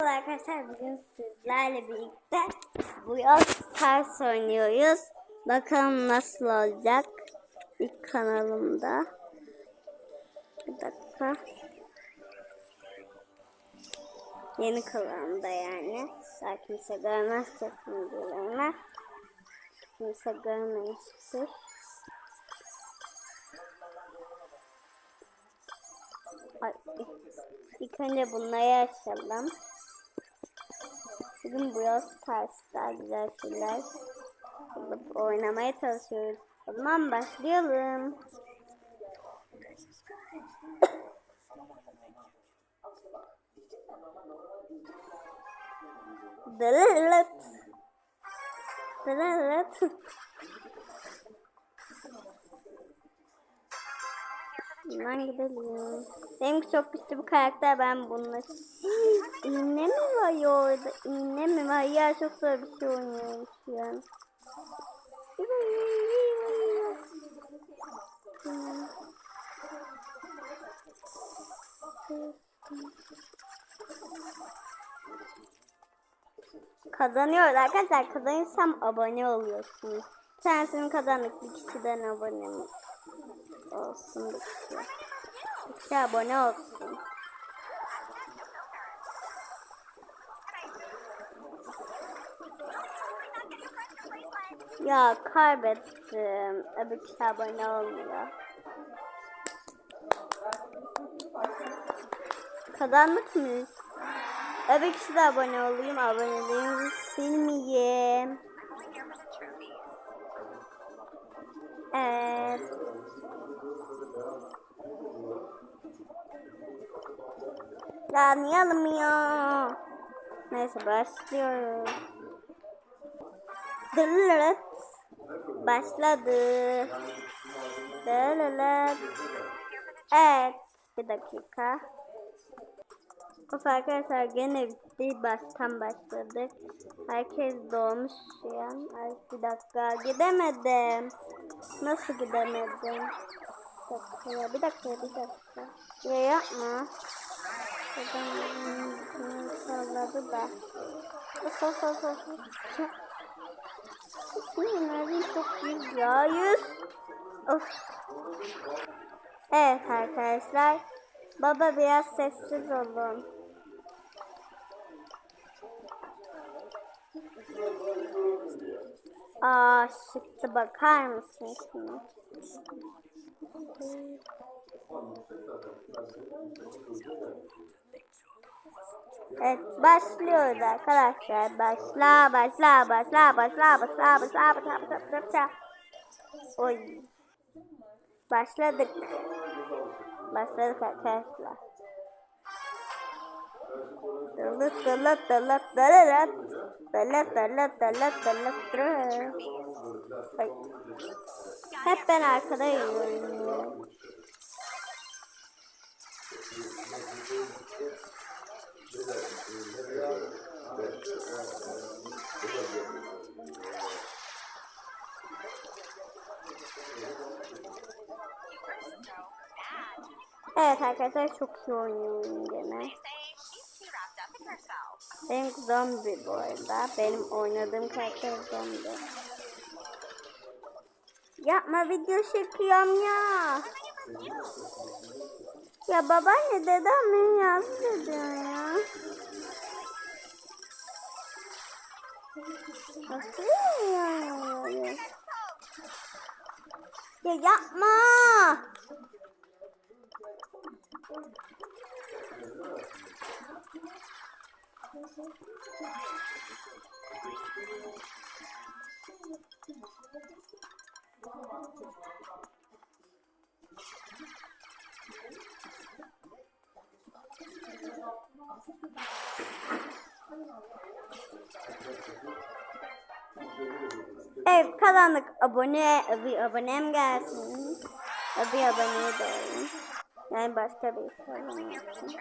Merhaba arkadaşlar bugün sizlerle birlikte bu yaz ters oynuyoruz. Bakalım nasıl olacak ilk kanalımda. Bir dakika. Yeni kanalımda yani. Daha kimse görmezse videolarımı. Kimse görmemiştir. Ay, ilk önce bunları açalım. Bugün bu yaz tarzda güzel şeyler bulup oynamaya çalışıyoruz. O zaman başlayalım. Dırırırt. Dırırırt. Bundan gidelim. Benim çok güçlü bir karakter ben bununla. İğne mi var ya orada? İğne mi var? Ya çok zor bir şey oynuyorum şu an. Kazanıyoruz arkadaşlar. Kazanırsam abone oluyorsunuz. Tanesinin kazandık bir kişiden abone mi? Olsun kişi. Bir kişi abone olsun. Ya kaybettim. Öbür kişi abone olmuyor. Kazandık mıyız? Öbür kişi de abone olayım. Aboneliğimizi silmeyeyim. Evet. Ya niye alınmıyor? Neyse başlıyoruz. Dırırırt. Başladı. Dırırırt. Evet. Bir dakika. Of arkadaşlar gene bitti. Baştan başladık. Herkes doğmuş şu an. Ay bir dakika. Gidemedim. Nasıl gidemedim? Dakika ya. Bir dakika bir dakika. Ya yapma. Adam salladı da. Of of of of. Sinirlerim çok yüz ya yüz. Of. Evet arkadaşlar. Baba biraz sessiz olun. Aa çıktı bakar mısın şuna? Evet başlıyoruz arkadaşlar. Başla başla başla başla başla başla başla başla başla. Oy. Başladık. Başladık arkadaşlar. Hep ben arkada. Evet arkadaşlar çok iyi oynuyorum gene. Benim zombi bu arada. Benim oynadığım karakter zombi. Yapma video çekiyorum ya. Ya babaanne dedem beni yazdı ediyor ya. Ya? Ya, ya yapma. Evet kazandık. Abone, bir abonem gelsin. Bir aboneye de olayım. Yani başka bir sorun yapsın.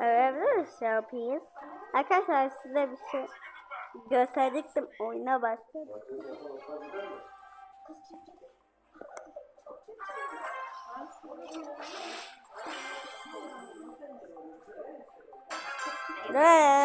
Evet, yapıyız. Arkadaşlar size bir şey gösterdiktim. Oyuna başladık. Ve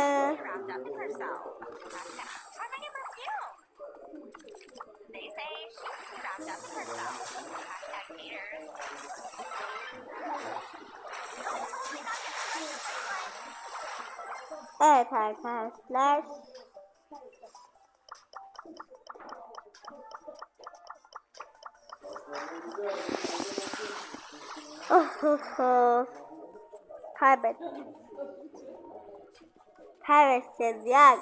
evet arkadaşlar. Oh, oh, oh. Kaybettim. Kaybedeceğiz ya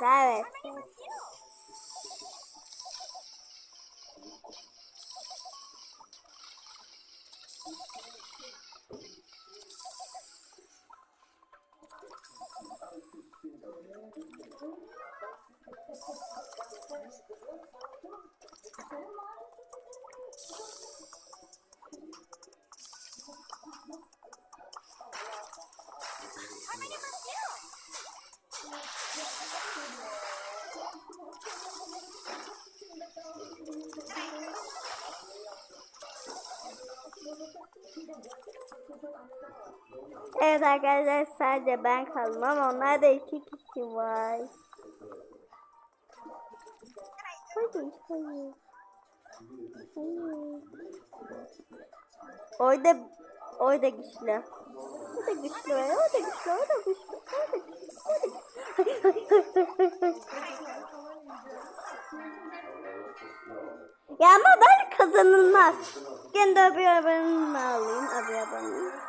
Evet arkadaşlar sadece ben kaldım ama onlar da iki kişi var. Hayır. Hayır. Orada, orada güçlü. O da güçlü, o da güçlü, o da güçlü, o da güçlü, ya ama ben kazanılmaz. Kendi öbür arabanı alayım, öbür arabanı.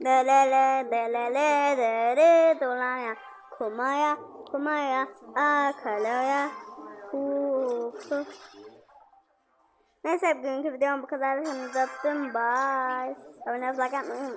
Delele delele dere dolaya kumaya kumaya akalaya hu. Neyse bugünkü videom bu kadar. Hepinizi öptüm. Bye. Abone olmayı like atmayı.